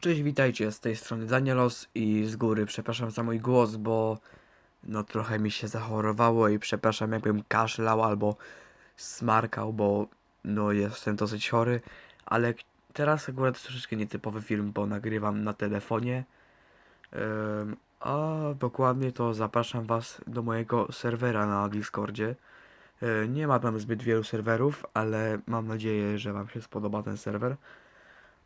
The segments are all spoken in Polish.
Cześć, witajcie, z tej strony Danielos i z góry przepraszam za mój głos, bo no trochę mi się zachorowało i przepraszam jakbym kaszlał albo smarkał, bo no jestem dosyć chory, ale teraz akurat troszeczkę nietypowy film, bo nagrywam na telefonie, Ym, a dokładnie to zapraszam was do mojego serwera na Discordzie. Y, Nie ma tam zbyt wielu serwerów, ale mam nadzieję, że wam się spodoba ten serwer.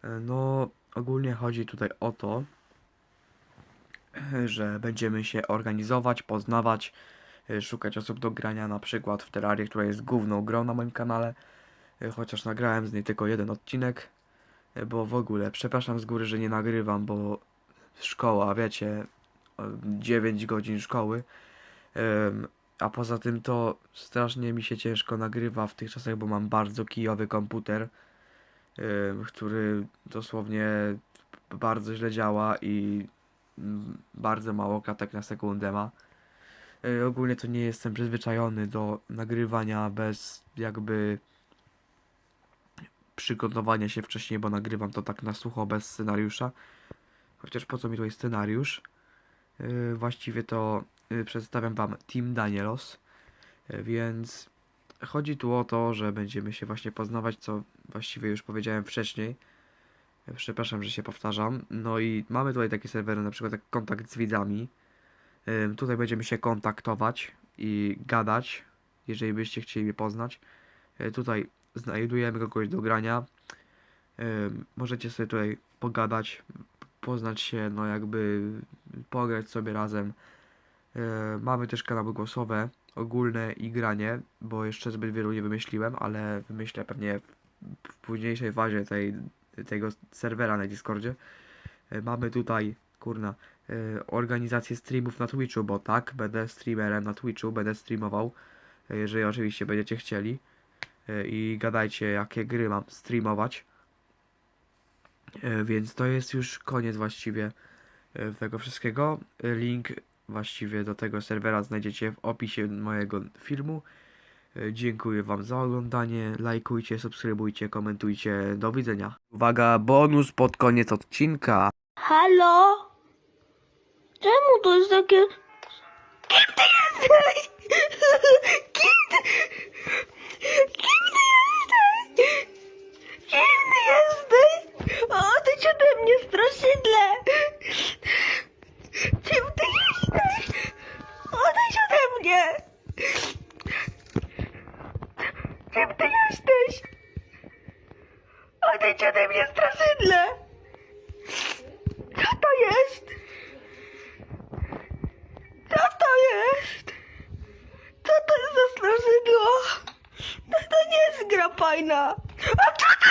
E, No, ogólnie chodzi tutaj o to, że będziemy się organizować, poznawać, e, szukać osób do grania, na przykład w Terrarię, która jest główną grą na moim kanale, e, chociaż nagrałem z niej tylko jeden odcinek, e, bo w ogóle, przepraszam z góry, że nie nagrywam, bo szkoła, wiecie, o, 9 godzin szkoły, a poza tym to strasznie mi się ciężko nagrywa w tych czasach, bo mam bardzo kijowy komputer, który dosłownie bardzo źle działa i bardzo mało klatek na sekundę ma. Y, Ogólnie to nie jestem przyzwyczajony do nagrywania bez jakby przygotowania się wcześniej, bo nagrywam to tak na sucho, bez scenariusza. Chociaż po co mi tutaj scenariusz? Y, Właściwie to y, przedstawiam wam Team Danielos, Y, więc chodzi tu o to, że będziemy się właśnie poznawać, co właściwie już powiedziałem wcześniej. Przepraszam, że się powtarzam. No i mamy tutaj takie serwery, na przykład jak kontakt z widzami. Tutaj będziemy się kontaktować i gadać, jeżeli byście chcieli mnie poznać. Y, tutaj znajdujemy kogoś do grania. Możecie sobie tutaj pogadać, poznać się, no jakby pograć sobie razem. Y, mamy też kanały głosowe, ogólne i granie, bo jeszcze zbyt wielu nie wymyśliłem, ale wymyślę pewnie w, późniejszej fazie tej, tego serwera na Discordzie. Y, Mamy tutaj, kurna, y, organizację streamów na Twitchu, bo tak, będę streamerem na Twitchu, będę streamował, jeżeli oczywiście będziecie chcieli. I gadajcie, jakie gry mam streamować. Więc to jest już koniec właściwie tego wszystkiego. Link właściwie do tego serwera znajdziecie w opisie mojego filmu. Y, Dziękuję Wam za oglądanie. Lajkujcie, subskrybujcie, komentujcie. Do widzenia. Uwaga, bonus pod koniec odcinka. Halo? Czemu to jest takie... Kim ty jesteś? Odejdź ode mnie, straszydle! Co to jest? Co to jest? Co to jest za straszydło? To, to nie jest gra fajna. A co to